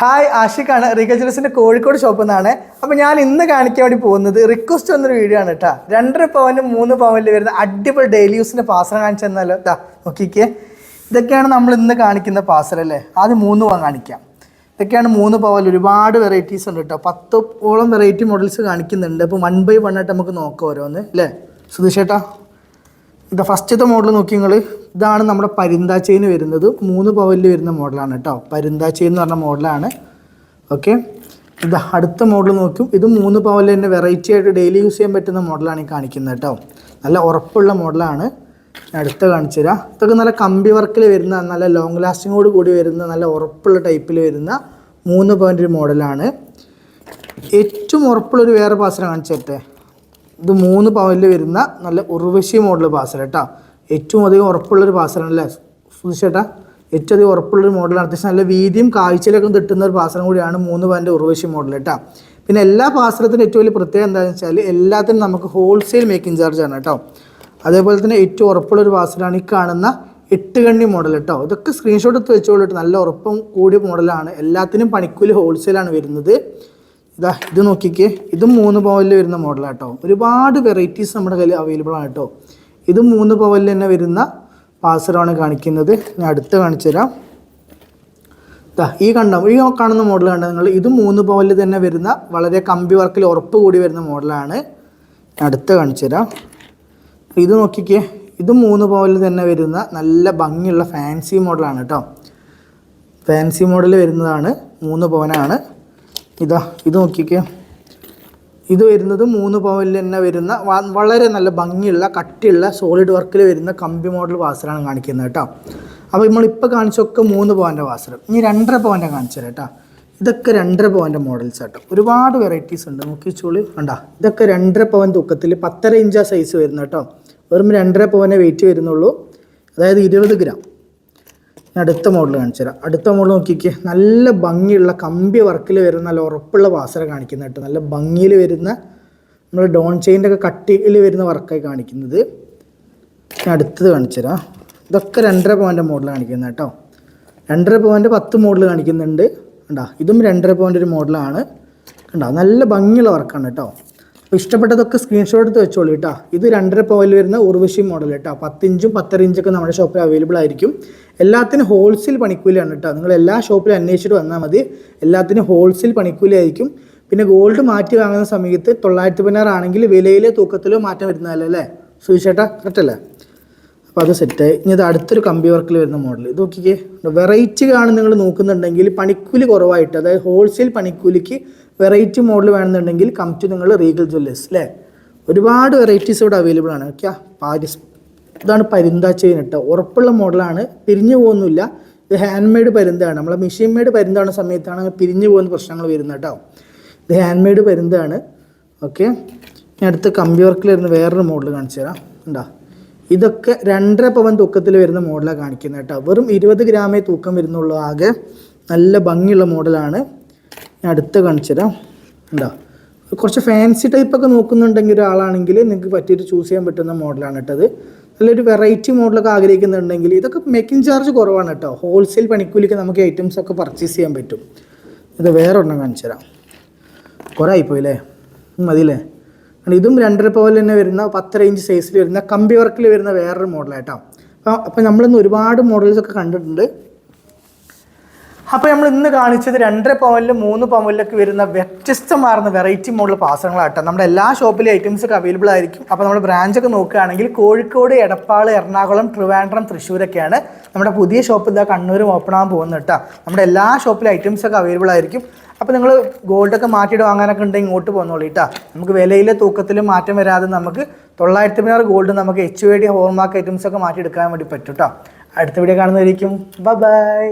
Hi ആഷിഖാണ്. റിക ജ്വല്ലസിന്റെ Kozhikode ഷോപ്പിൽ നിന്നാണ് അപ്പോൾ ഞാൻ ഇന്ന് കാണിക്കാൻ വേണ്ടി പോകുന്നത് റിക്വസ്റ്റ് വന്നൊരു വീഡിയോ ആണ് കേട്ടോ രണ്ടര പവനും മൂന്ന് പവനിൽ വരുന്ന അടിപൊളി ഡെയിലി യൂസിന്റെ പാസറ കാണിച്ചു തന്നാലോ ഇതാ നോക്കിക്കേ. ഇതൊക്കെയാണ് നമ്മൾ ഇന്ന് കാണിക്കുന്ന പാസൽ അല്ലേ? ആദ്യം മൂന്ന് പവൻ കാണിക്കാം. ഇതൊക്കെയാണ് മൂന്ന് പവൽ ഒരുപാട് വെറൈറ്റീസ് ഉണ്ട് കേട്ടോ പത്തോളം വെറൈറ്റി മോഡൽസ് കാണിക്കുന്നുണ്ട്. അപ്പോൾ വൺ ബൈ വൺ ആയിട്ട് നമുക്ക് നോക്കാം ഓരോന്ന്. അല്ലേ സുധീഷേട്ടാ ഇത് ഫസ്റ്റത്തെ മോഡൽ നോക്കി നിങ്ങൾ ഇതാണ് നമ്മുടെ പരിന്താ ചെയിൻ വരുന്നത്. മൂന്ന് പവലിൽ വരുന്ന മോഡലാണ് കേട്ടോ പരിന്താ ചെയിൻ എന്ന് പറഞ്ഞ മോഡലാണ് ഓക്കെ? ഇത് അടുത്ത മോഡൽ നോക്കും. ഇത് മൂന്ന് പവലിൽ തന്നെ വെറൈറ്റി ആയിട്ട് ഡെയിലി യൂസ് ചെയ്യാൻ പറ്റുന്ന മോഡലാണ് ഈ കാണിക്കുന്നത് കേട്ടോ നല്ല ഉറപ്പുള്ള മോഡലാണ് അടുത്ത കാണിച്ചു തരാം. ഇതൊക്കെ നല്ല കമ്പി വർക്കിൽ വരുന്ന നല്ല ലോങ് ലാസ്റ്റിങ്ങോട് കൂടി വരുന്ന നല്ല ഉറപ്പുള്ള ടൈപ്പിൽ വരുന്ന മൂന്ന് പോയിന്റ് മോഡലാണ് ഏറ്റവും ഉറപ്പുള്ളൊരു വേറെ പാസന കാണിച്ചു തരട്ടെ? ഇത് മൂന്ന് പവനിൽ വരുന്ന നല്ല ഉർവശി മോഡൽ പാസൽ കേട്ടോ ഏറ്റവും അധികം ഉറപ്പുള്ളൊരു പാസലാണല്ലേ സുധിച്ചേട്ടാ ഏറ്റവും അധികം ഉറപ്പുള്ളൊരു മോഡലാണ് അത്യാവശ്യം നല്ല വീതിയും കാഴ്ചയിലൊക്കെ തിട്ടുന്ന ഒരു പാസലും കൂടിയാണ് മൂന്ന് പവന്റെ ഉർവശി മോഡൽ കേട്ടോ പിന്നെ എല്ലാ പാസലത്തിനും ഏറ്റവും വലിയ പ്രത്യേകത എന്താണെന്ന് വെച്ചാൽ എല്ലാത്തിനും നമുക്ക് ഹോൾസെയിൽ മേക്കിംഗ് ചാർജ് ആണ് കേട്ടോ അതേപോലെ തന്നെ ഏറ്റവും ഉറപ്പുള്ളൊരു പാസലാണ് ഈ കാണുന്ന എട്ട് കണ്ണി മോഡൽ കേട്ടോ ഇതൊക്കെ സ്ക്രീൻഷോട്ട് എടുത്ത് വെച്ചോളിട്ട് നല്ല ഉറപ്പും കൂടിയ മോഡലാണ് എല്ലാത്തിനും പണിക്കൂലി ഹോൾസെയിലാണ് വരുന്നത്. ഇതാ ഇത് നോക്കിക്കേ. ഇതും മൂന്ന് പവലിൽ വരുന്ന മോഡലാണ് കേട്ടോ ഒരുപാട് വെറൈറ്റീസ് നമ്മുടെ കയ്യിൽ അവൈലബിൾ ആണ് കേട്ടോ. ഇതും മൂന്ന് പവലിൽ തന്നെ വരുന്ന പാസറാണ് കാണിക്കുന്നത്. ഞാൻ അടുത്ത് കാണിച്ചു തരാം. ഇതാ ഈ കണ്ട ഈ കാണുന്ന മോഡൽ കണ്ട നിങ്ങൾ? ഇത് മൂന്ന് പവലിൽ തന്നെ വരുന്ന വളരെ കമ്പി വർക്കിൽ ഉറപ്പ് കൂടി വരുന്ന മോഡലാണ് ഞാൻ അടുത്ത് കാണിച്ചു തരാം. ഇത് നോക്കിക്കേ. ഇത് മൂന്ന് പവലിൽ തന്നെ വരുന്ന നല്ല ഭംഗിയുള്ള ഫാൻസി മോഡലാണ് കേട്ടോ. ഫാൻസി മോഡൽ വരുന്നതാണ് മൂന്ന് പവനാണ്. ഇതാ ഇത് നോക്കിക്കേ. ഇത് വരുന്നത് മൂന്ന് പവനിൽ തന്നെ വരുന്ന വളരെ നല്ല ഭംഗിയുള്ള കട്ടിയുള്ള സോളിഡ് വർക്കിൽ വരുന്ന കമ്പി മോഡൽ വാസറാണ് കാണിക്കുന്നത് കേട്ടോ. അപ്പോൾ നമ്മളിപ്പോൾ കാണിച്ചൊക്കെ മൂന്ന് പവന്റെ വാസരം ഇനി രണ്ടര പവന്റെ കാണിച്ചു തരാം കേട്ടോ. ഇതൊക്കെ രണ്ടര പവന്റെ മോഡൽസ് കേട്ടോ ഒരുപാട് വെറൈറ്റീസ് ഉണ്ട്. നോക്കിച്ചോളി കണ്ടാ ഇതൊക്കെ രണ്ടര പവൻ തൂക്കത്തിൽ പത്തര ഇഞ്ചാ സൈസ് വരുന്ന കേട്ടോ. വെറും രണ്ടര പവനെ വെയിറ്റ് വരുന്നുള്ളൂ. അതായത് ഇരുപത് ഗ്രാം ഞാൻ അടുത്ത മോഡൽ കാണിച്ചു തരാം. അടുത്ത മോഡൽ നോക്കിക്കേ നല്ല ഭംഗിയുള്ള കമ്പി വർക്കിൽ വരുന്ന നല്ല ഉറപ്പുള്ള വാസര കാണിക്കുന്നുണ്ട് നല്ല ഭംഗിയിൽ വരുന്ന നമ്മൾ ഡോൺ ചെയിന്റെ ഒക്കെ കട്ടിയിൽ വരുന്ന വർക്കായി കാണിക്കുന്നത്. ഞാൻ അടുത്തത് കാണിച്ചു തരാം. ഇതൊക്കെ രണ്ടര പവന്റെ മോഡൽ കാണിക്കുന്നത് കേട്ടോ. രണ്ടര പവന്റെ പത്ത് മോഡൽ കാണിക്കുന്നുണ്ട്. കണ്ടോ ഇതും രണ്ടര പവന്റെ ഒരു മോഡലാണ് കണ്ടോ നല്ല ഭംഗിയുള്ള വർക്കാണ് കേട്ടോ. അപ്പോൾ ഇഷ്ടപ്പെട്ടതൊക്കെ സ്ക്രീൻഷോട്ട് എടുത്ത് വെച്ചോളൂ കേട്ടോ. ഇത് രണ്ടര പോയിൽ വരുന്ന ഉർവശി മോഡൽ കേട്ടോ. പത്തിഞ്ചും പത്തര ഇഞ്ചൊക്കെ നമ്മുടെ ഷോപ്പിൽ അവൈലബിൾ ആയിരിക്കും. എല്ലാത്തിനും ഹോൾസെയിൽ പണിക്കൂലിയാണ് കേട്ടോ. നിങ്ങൾ എല്ലാ ഷോപ്പിലും അന്വേഷിച്ചിട്ട് വന്നാൽ മതി. എല്ലാത്തിനും ഹോൾസെയിൽ പണിക്കൂലി ആയിരിക്കും. പിന്നെ ഗോൾഡ് മാറ്റി വാങ്ങുന്ന സമയത്ത് തൊള്ളായിരത്തി പതിനാറ് ആണെങ്കിൽ വിലയിലെ തൂക്കത്തിലോ മാറ്റം വരുന്നതല്ലേ അല്ലേ? സുവിശേട്ടാ കറക്റ്റല്ലേ അപ്പോൾ അത് സെറ്റായി ഇനി ഇത് അടുത്തൊരു കമ്പി വർക്കിൽ വരുന്ന മോഡൽ ഇത് നോക്കിക്കേ. വെറൈറ്റി ആണ് നിങ്ങൾ നോക്കുന്നുണ്ടെങ്കിൽ പണിക്കൂലി കുറവായിട്ട് അതായത് ഹോൾസെയിൽ പണിക്കൂലിക്ക് വെറൈറ്റി മോഡൽ വേണമെന്നുണ്ടെങ്കിൽ കം ടു നിങ്ങൾ റീഗൽ ജ്വല്ലേഴ്സ് അല്ലേ ഒരുപാട് വെറൈറ്റീസ് ഇവിടെ അവൈലബിൾ ആണ്. Okay Paris. ഇതാണ് പരുന്ത ചെയിൻ കേട്ടോ ഉറപ്പുള്ള മോഡലാണ് പിരിഞ്ഞു പോകുന്നില്ല. ഇത് ഹാൻഡ് മെയ്ഡ് പരുന്താണ്. നമ്മളെ മെഷീൻ മെയ്ഡ് പരിന്താണ് സമയത്താണ് പിരിഞ്ഞു പോകുന്ന പ്രശ്നങ്ങൾ വരുന്നത് കേട്ടോ. ഇത് ഹാൻഡ് മെയ്ഡ് പരുന്താണ്. ഓക്കെ ഞാൻ അടുത്ത് കമ്പി വരുന്ന വേറൊരു മോഡൽ കാണിച്ചു തരാം. ഉണ്ടോ ഇതൊക്കെ രണ്ടര പവൻ തൂക്കത്തിൽ വരുന്ന മോഡലാണ് കാണിക്കുന്നത് കേട്ടോ. വെറും ഇരുപത് ഗ്രാമേ തൂക്കം വരുന്നുള്ളൂ ആകെ. നല്ല ഭംഗിയുള്ള മോഡലാണ് ഞാൻ അടുത്ത് കാണിച്ചു തരാം. ഉണ്ടോ കുറച്ച് ഫാൻസി ടൈപ്പൊക്കെ നോക്കുന്നുണ്ടെങ്കിൽ ഒരാളാണെങ്കിൽ നിങ്ങൾക്ക് പറ്റിയിട്ട് ചൂസ് ചെയ്യാൻ പറ്റുന്ന മോഡലാണ് കേട്ടത് നല്ലൊരു വെറൈറ്റി മോഡലൊക്കെ ആഗ്രഹിക്കുന്നുണ്ടെങ്കിൽ ഇതൊക്കെ മേക്കിംഗ് ചാർജ് കുറവാണ് കേട്ടോ. ഹോൾസെയിൽ പണിക്കൂലിക്ക് നമുക്ക് ഐറ്റംസ് ഒക്കെ പർച്ചേസ് ചെയ്യാൻ പറ്റും. ഇത് വേറെ ഒരെണ്ണം കാണിച്ചു തരാം. കുറേ ആയിപ്പോയില്ലേ? ഉം, മതിയില്ലേ? ഇതും രണ്ടര പോലെ തന്നെ വരുന്ന പത്ത് റേഞ്ച് സൈസിൽ വരുന്ന കമ്പി വർക്കിൽ വരുന്ന വേറൊരു മോഡലായിട്ടോ അപ്പോൾ അപ്പോൾ നമ്മളിന്ന് ഒരുപാട് മോഡൽസ് ഒക്കെ കണ്ടിട്ടുണ്ട്. അപ്പോൾ നമ്മൾ ഇന്ന് കാണിച്ചത് രണ്ടര പവനിലും മൂന്ന് പവനിലൊക്കെ വരുന്ന വ്യത്യസ്തമാർന്ന വെറൈറ്റി മോഡൽ പാസങ്ങളാട്ടോ നമ്മുടെ എല്ലാ ഷോപ്പിലെ ഐറ്റംസ് ഒക്കെ അവൈലബിൾ ആയിരിക്കും. അപ്പോൾ നമ്മുടെ ബ്രാഞ്ചൊക്കെ നോക്കുകയാണെങ്കിൽ കോഴിക്കോട് എടപ്പാൾ എറണാകുളം ട്രിവാൻഡ്രം തൃശ്ശൂരൊക്കെയാണ് നമ്മുടെ പുതിയ ഷോപ്പ് ഇതാ കണ്ണൂരും ഓപ്പൺ ആകാൻ പോകുന്നത് കേട്ടോ നമ്മുടെ എല്ലാ ഷോപ്പിലെ ഐറ്റംസ് ഒക്കെ അവൈലബിൾ ആയിരിക്കും. അപ്പോൾ നിങ്ങൾ ഗോൾഡൊക്കെ മാറ്റിയിട്ട് വാങ്ങാനൊക്കെ ഉണ്ടെങ്കിൽ ഇങ്ങോട്ട് പോകുന്നോളൂ കേട്ടോ നമുക്ക് വിലയിലെ തൂക്കത്തിലും മാറ്റം വരാതെ നമുക്ക് തൊള്ളായിരത്തി പതിനാറ് ഗോൾഡ് നമുക്ക് H Y D hallmark items ഒക്കെ മാറ്റിയെടുക്കാൻ വേണ്ടി പറ്റും കേട്ടോ അടുത്ത വീഡിയോ കാണുന്നതായിരിക്കും ബൈ